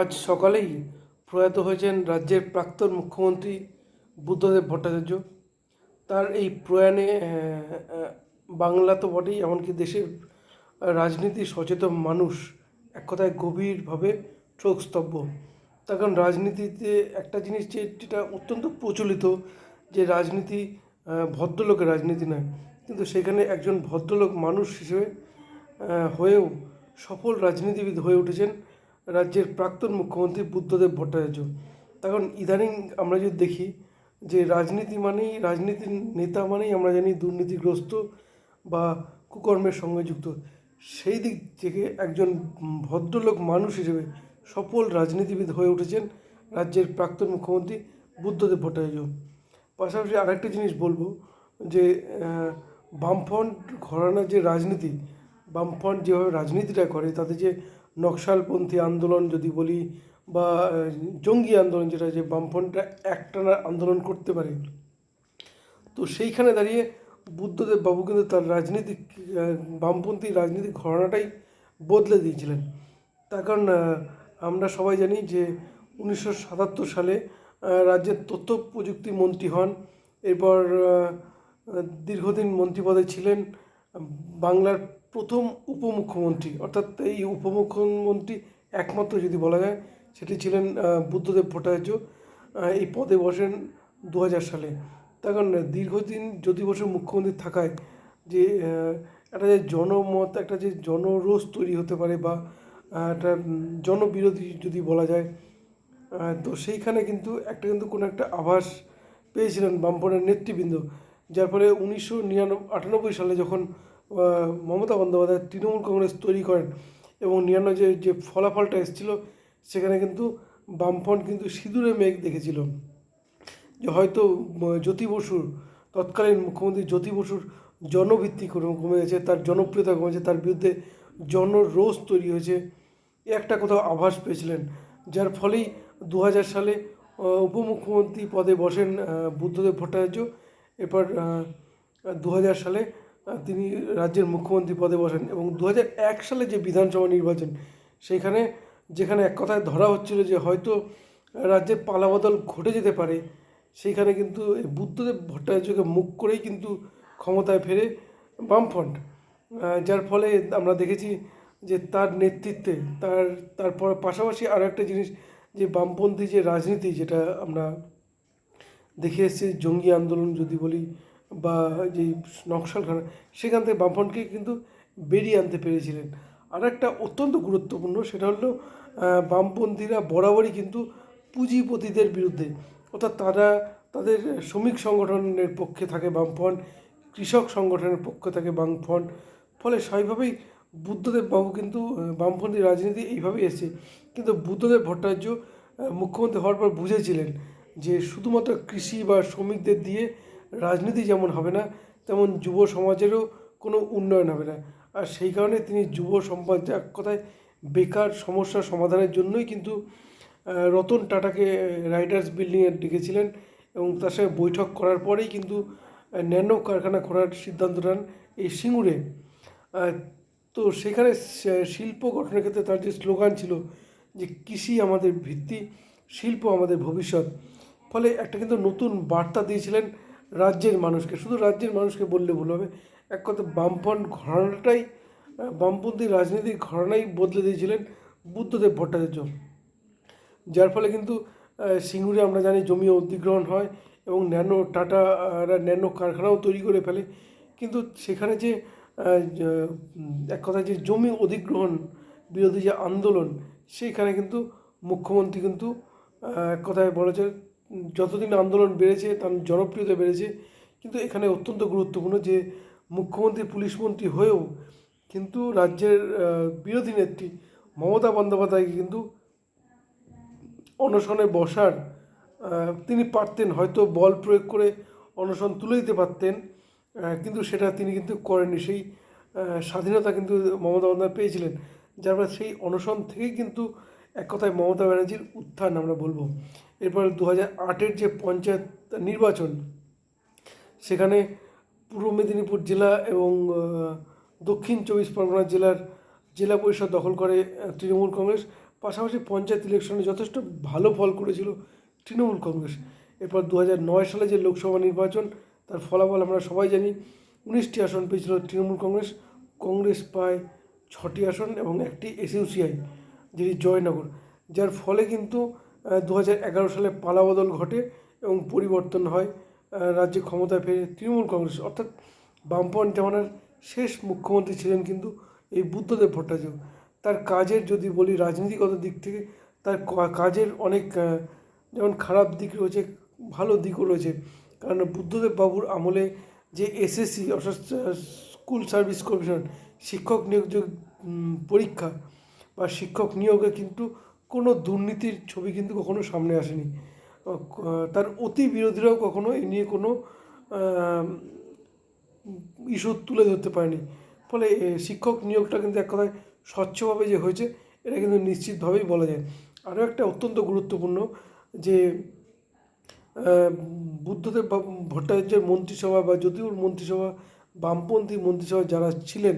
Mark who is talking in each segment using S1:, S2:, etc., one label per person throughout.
S1: আজ সকালেই প্রয়াত হয়েছেন রাজ্যের প্রাক্তন মুখ্যমন্ত্রী বুদ্ধদেব ভট্টাচার্য। তার এই প্রয়াণে বাংলা তো বটেই, এমনকি দেশের রাজনীতি সচেতন মানুষ এক কথায় গভীরভাবে শোকস্তব্ধ তার কারণ রাজনীতিতে একটা জিনিস যে, যেটা অত্যন্ত প্রচলিত যে রাজনীতি ভদ্রলোকের রাজনীতি নয়, কিন্তু সেখানে একজন ভদ্রলোক মানুষ হিসেবে হয়েও সফল রাজনীতিবিদ হয়ে উঠেছেন। রাজ্যের প্রাক্তন মুখ্যমন্ত্রী বুদ্ধদেব ভট্টাচার্য। তখন ইদানিং আমরা যদি দেখি যে রাজনীতি মানেই, রাজনীতির নেতা মানেই আমরা জানি দুর্নীতিগ্রস্ত বা কুকর্মের সঙ্গে যুক্ত। সেই দিক থেকে একজন ভদ্রলোক মানুষ হিসেবে সফল রাজনীতিবিদ হয়ে উঠেছেন রাজ্যের প্রাক্তন মুখ্যমন্ত্রী বুদ্ধদেব ভট্টাচার্য। পাশাপাশি আরেকটা জিনিস বলব যে বামফ্রন্ট ঘরানার যে রাজনীতি, বামফ্রন্ট যেভাবে রাজনীতিটা করে, তাতে যে নকশালপন্থী আন্দোলন যদি বলি বা জঙ্গি আন্দোলন যেটা যে বামফ্রন্টটা একটানা আন্দোলন করতে পারে, তো সেইখানে দাঁড়িয়ে বুদ্ধদেব বাবু কিন্তু তার রাজনীতিক বামপন্থী রাজনীতিক ঘরানাটাই বদলে দিয়েছিলেন। তার কারণ আমরা সবাই জানি যে উনিশশো সাতাত্তর সালে রাজ্যের তথ্য প্রযুক্তি মন্ত্রী হন, এরপর দীর্ঘদিন মন্ত্রীপদে ছিলেন, বাংলার প্রথম উপমুখ্যমন্ত্রী, অর্থাৎ এই উপমুখ্যমন্ত্রী একমাত্র যদি বলা যায়, সেটি ছিলেন বুদ্ধদেব ভট্টাচার্য এই পদে বসেন দু হাজার সালে। তার কারণ দীর্ঘদিন জ্যোতি বসু মুখ্যমন্ত্রী থাকায় যে একটা যে জনমত, একটা যে জনরোষ তৈরি হতে পারে বা একটা জনবিরোধী যদি বলা যায় তো সেইখানে কিন্তু একটা কিন্তু কোনো একটা আভাস পেয়েছিলেন বামপনের নেতৃবৃন্দ, যার ফলে উনিশশো নিরানব্বই, আটানব্বই সালে যখন মমতা বন্দ্যোপাধ্যায় তৃণমূল কংগ্রেস তৈরি করেন এবং নিরানব্বই যে যে ফলাফলটা এসেছিল, সেখানে কিন্তু বামফ্রন্ট কিন্তু সিঁদুরে মেঘ দেখেছিল। যে হয়তো জ্যোতি বসুর, তৎকালীন মুখ্যমন্ত্রী জ্যোতি বসুর জনভিত্তি কমে গেছে তার জনপ্রিয়তা কমেছে, তার বিরুদ্ধে জনরোষ তৈরি হয়েছে। একটা কোথাও আভাস পেয়েছিলেন, যার ফলেই দু হাজার সালে উপমুখ্যমন্ত্রী পদে বসেন বুদ্ধদেব ভট্টাচার্য। এরপর দু হাজার সালে তিনি রাজ্যের মুখ্যমন্ত্রী পদে বসেন এবং দু হাজার এক সালে যে বিধানসভা নির্বাচন সেইখানে যেখানে এক কথায় ধরা হচ্ছিল যে হয়তো রাজ্যের পালাবদল ঘটে যেতে পারে সেইখানে কিন্তু এই বুদ্ধদেব ভট্টাচার্যকে মুখ করেই কিন্তু ক্ষমতায় ফেরে বামফ্রন্ট। যার ফলে আমরা দেখেছি যে তার নেতৃত্বে, তার তারপর পাশাপাশি আরও একটা জিনিস, যে বামপন্থী যে রাজনীতি, যেটা আমরা দেখে এসেছি, জঙ্গি আন্দোলন যদি বলি বা যে নকশালখানা, সেখান থেকে বামফ্রন্টকে কিন্তু বেরিয়ে আনতে পেরেছিলেন। আর একটা অত্যন্ত গুরুত্বপূর্ণ সেটা হলো বামপন্থীরা বরাবরই কিন্তু পুঁজিপতিদের বিরুদ্ধে, অর্থাৎ তারা তাদের শ্রমিক সংগঠনের পক্ষে থাকে বামফ্রন্ট, কৃষক সংগঠনের পক্ষে থাকে বামফ্রন্ট, ফলে স্বাভাবিকভাবেই বুদ্ধদেব বাবু কিন্তু বামপন্থী রাজনীতি এইভাবেই এসেছে। কিন্তু বুদ্ধদেব ভট্টাচার্য মুখ্যমন্ত্রী হওয়ার পর বুঝেছিলেন যে শুধুমাত্র কৃষি বা শ্রমিকদের দিয়ে রাজনীতি যেমন হবে না, তেমন যুব সমাজেরও কোনো উন্নয়ন হবে না। আর সেই কারণে তিনি যুব সমাজ এক কথায় বেকার সমস্যার সমাধানের জন্যই কিন্তু রতন টাটাকে রাইডার্স বিল্ডিংয়ে ডেকেছিলেন এবং তার সঙ্গে বৈঠক করার পরেই কিন্তু ন্যানো কারখানা খোলার সিদ্ধান্ত নেন এই সিঙ্গুরে। তো সেখানে শিল্প গঠনের ক্ষেত্রে তার যে স্লোগান ছিল যে কৃষি আমাদের ভিত্তি, শিল্প আমাদের ভবিষ্যৎ, ফলে একটা কিন্তু নতুন বার্তা দিয়েছিলেন রাজ্যের মানুষকে শুধু রাজ্যের মানুষকে বললে ভুল হবে। এক কথা বামফ্রন্ট ঘরানাটাই বামপন্থী রাজনীতির ঘরানাই বদলে দিয়েছিলেন বুদ্ধদেব ভট্টাচার্য। যার ফলে কিন্তু সিঙ্গুরে আমরা জানি জমি অধিগ্রহণ হয় এবং ন্যানো টাটা ন্যানো কারখানাও তৈরি করে ফেলে। কিন্তু সেখানে যে এক কথায় যে জমি অধিগ্রহণ বিরোধী যে আন্দোলন সেইখানে কিন্তু মুখ্যমন্ত্রী কিন্তু এক কথায় বলা যায় উম, যতদিন আন্দোলন বেড়েছে, তার জনপ্রিয়তা বেড়েছে, কিন্তু এখানে অত্যন্ত গুরুত্বপূর্ণ যে মুখ্যমন্ত্রী, পুলিশ মন্ত্রী হয়েও কিন্তু রাজ্যের বিরোধী নেত্রী মমতা বন্দ্যোপাধ্যায়কে কিন্তু অনশনে বসার তিনি পারতেন, হয়তো বল প্রয়োগ করে অনশন তুলে দিতে পারতেন কিন্তু সেটা তিনি কিন্তু করেননি। সেই স্বাধীনতা কিন্তু মমতা বন্দ্যোপাধ্যায় পেয়েছিলেন। যার ফলে সেই অনশন থেকেই কিন্তু এক কথায় মমতা ব্যানার্জির উত্থান আমরা বলব। এরপর দু হাজার আটের যে পঞ্চায়েত নির্বাচন, সেখানে পূর্ব মেদিনীপুর জেলা এবং দক্ষিণ চব্বিশ পরগনা জেলার জেলা পরিষদ দখল করে তৃণমূল কংগ্রেস। পাশাপাশি পঞ্চায়েত ইলেকশনে যথেষ্ট ভালো ফল করেছিল তৃণমূল কংগ্রেস। এরপর দু নয় সালে যে লোকসভা নির্বাচন, তার ফলাফল আমরা সবাই জানি। উনিশটি আসন পেয়েছিল তৃণমূল কংগ্রেস। কংগ্রেস পায় ছটি আসন এবং একটি এসইউসিআই যেটি জয়নগর, যার ফলে কিন্তু দু হাজার এগারো সালে পালাবদল ঘটে এবং পরিবর্তন হয় রাজ্যে ক্ষমতায় ফেরে তৃণমূল কংগ্রেস। অর্থাৎ বামপন্থী জামানার শেষ মুখ্যমন্ত্রী ছিলেন কিন্তু এই বুদ্ধদেব ভট্টাচার্য। তার কাজের যদি বলি রাজনীতিগত দিক থেকে, তার কাজের অনেক যেমন খারাপ দিক রয়েছে, ভালো দিকও রয়েছে। কারণ বুদ্ধদেব বাবুর আমলে যে এসএসসি, অর্থাৎ স্কুল সার্ভিস কমিশন, শিক্ষক নিয়োগ পরীক্ষা বা শিক্ষক নিয়োগে কিন্তু কোনো দুর্নীতির ছবি কিন্তু কখনো সামনে আসেনি। তার অতি বিরোধীরাও কখনো এ নিয়ে কোনো ইস্যু তুলে ধরতে পারেনি। ফলে শিক্ষক নিয়োগটা কিন্তু এক কথায় স্বচ্ছভাবে যে হয়েছে, এটা কিন্তু নিশ্চিতভাবেই বলা যায়। আরও একটা অত্যন্ত গুরুত্বপূর্ণ যে বুদ্ধদেব ভট্টাচার্যের মন্ত্রিসভা বা যদিও মন্ত্রিসভা, বামপন্থী মন্ত্রিসভা যারা ছিলেন,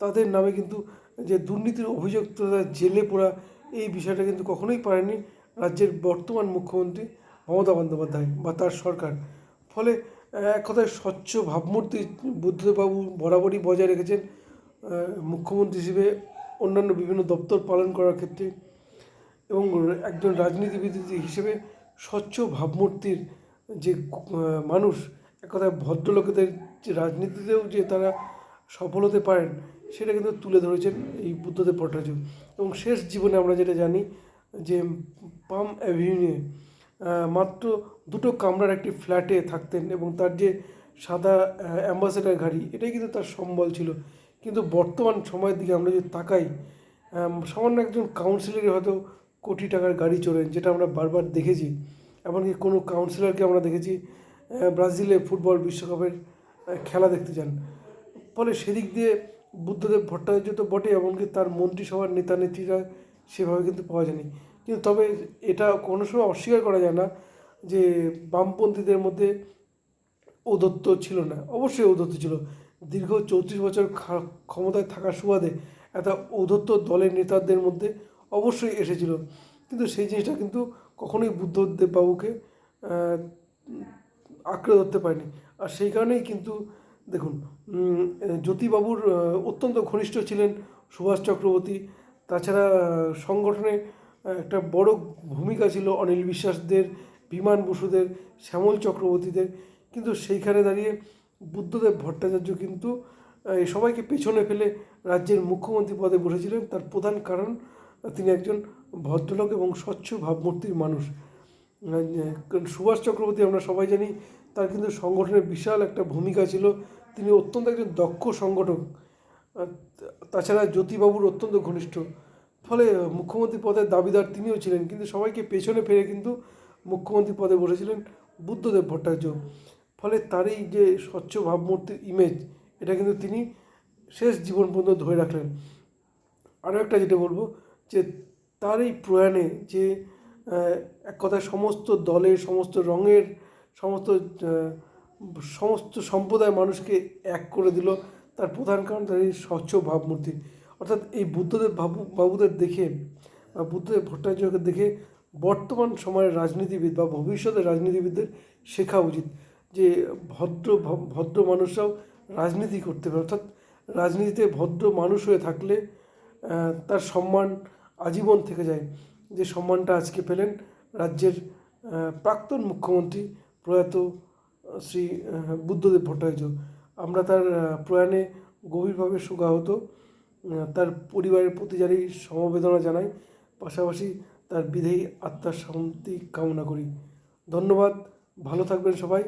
S1: তাদের নামে কিন্তু যে দুর্নীতির অভিযুক্তরা জেলে পোড়া এই বিষয়টা কিন্তু কখনোই পারেনি রাজ্যের বর্তমান মুখ্যমন্ত্রী মমতা বন্দ্যোপাধ্যায় বা তার সরকার। ফলে এক কথায় স্বচ্ছ ভাবমূর্তি বুদ্ধদেববাবু বরাবরই বজায় রেখেছেন মুখ্যমন্ত্রী হিসেবে অন্যান্য বিভিন্ন দপ্তর পালন করার ক্ষেত্রে এবং একজন রাজনীতিবিদ হিসেবে স্বচ্ছ ভাবমূর্তির যে মানুষ, এক কথায় ভদ্রলোকেদের যে রাজনীতিতেও যে তারা সফল হতে পারেন সেটা কিন্তু তুলে ধরেছেন এই বুদ্ধদেব ভট্টাচার্য। এবং শেষ জীবনে আমরা যেটা জানি যে পাম অ্যাভিনিউয়ে আহ, মাত্র দুটো কামরার একটি ফ্ল্যাটে থাকতেন এবং তার যে সাদা অ্যাম্বাসেডার গাড়ি এটাই কিন্তু তার সম্বল ছিল। কিন্তু বর্তমান সময়ের দিকে আমরা যদি তাকাই সামান্য একজন কাউন্সিলরই হয়তো কোটি টাকার গাড়ি চড়েন যেটা আমরা বারবার দেখেছি। এমনকি কোনো কাউন্সিলরকে আমরা দেখেছি ব্রাজিলে ফুটবল বিশ্বকাপের খেলা দেখতে যান। ফলে সেদিক দিয়ে বুদ্ধদেব ভট্টাচার্য তো বটে এমনকি তার মন্ত্রিসভার নেতা নেত্রীরা সেভাবে কিন্তু পাওয়া যায়নি। কিন্তু তবে এটা কোনো সময় অস্বীকার করা যায় না যে বামপন্থীদের মধ্যে ঔদত্ত ছিল না। অবশ্যই ঔদত্ত ছিল। দীর্ঘ চৌত্রিশ বছর ক্ষমতায় থাকার সুবাদে একটা ঔদত্ত দলের নেতাদের মধ্যে অবশ্যই এসেছিল। কিন্তু সেই জিনিসটা কিন্তু কখনোই বুদ্ধদেব বাবুকে আঁকড়ে ধরতে পারেনি। আর সেই কারণেই কিন্তু দেখুন জ্যোতিবাবুর অত্যন্ত ঘনিষ্ঠ ছিলেন সুভাষ চক্রবর্তী। তাছাড়া সংগঠনে একটা বড় ভূমিকা ছিল অনিল বিশ্বাসদের বিমান বসুদের, শ্যামল চক্রবর্তীদের। কিন্তু সেইখানে দাঁড়িয়ে বুদ্ধদেব ভট্টাচার্য কিন্তু সবাইকে পেছনে ফেলে রাজ্যের মুখ্যমন্ত্রী পদে বসেছিলেন। তার প্রধান কারণ, তিনি একজন ভদ্রলোক এবং স্বচ্ছ ভাবমূর্তির মানুষ। সুভাষ চক্রবর্তী আমরা সবাই জানি তার কিন্তু সংগঠনের বিশাল একটা ভূমিকা ছিল। তিনি অত্যন্ত একজন দক্ষ সংগঠক। তাছাড়া জ্যোতিবাবুর অত্যন্ত ঘনিষ্ঠ। ফলে মুখ্যমন্ত্রী পদের দাবিদার তিনিও ছিলেন। কিন্তু সবাইকে পেছনে ফেলে কিন্তু মুখ্যমন্ত্রী পদে বসেছিলেন বুদ্ধদেব ভট্টাচার্য। ফলে তার এই যে স্বচ্ছ ভাবমূর্তির ইমেজ এটা কিন্তু তিনি শেষ জীবন পর্যন্ত ধরে রাখলেন। আরও একটা যেটা বলব, যে তার এই প্রয়াণে যে এক কথায় সমস্ত দলের, সমস্ত রঙের সমস্ত সমস্ত সম্প্রদায়ের মানুষকে এক করে দিল। তার প্রধান কারণ তার এই স্বচ্ছ ভাবমূর্তি। অর্থাৎ এই বুদ্ধদেব বাবু বাবুদের দেখে বা বুদ্ধদেব ভট্টাচার্যকে দেখে বর্তমান সময়ের রাজনীতিবিদ বা ভবিষ্যতের রাজনীতিবিদদের শেখা উচিত যে ভদ্র ভদ্র মানুষরাও রাজনীতি করতে পারে। অর্থাৎ রাজনীতিতে ভদ্র মানুষ হয়ে থাকলে তার সম্মান আজীবন থেকে যায়। যে সম্মানটা আজকে পেলেন রাজ্যের প্রাক্তন মুখ্যমন্ত্রী প্রয়াত শ্রী বুদ্ধদেব ভট্টাচার্য। আমরা তার প্রয়াণে গভীরভাবে শোকাহত তার পরিবারের প্রতি জানি সমবেদনা জানাই, পাশাপাশি তার বিধেয়ী আত্মার শান্তি কামনা করি। ধন্যবাদ, ভালো থাকবেন সবাই।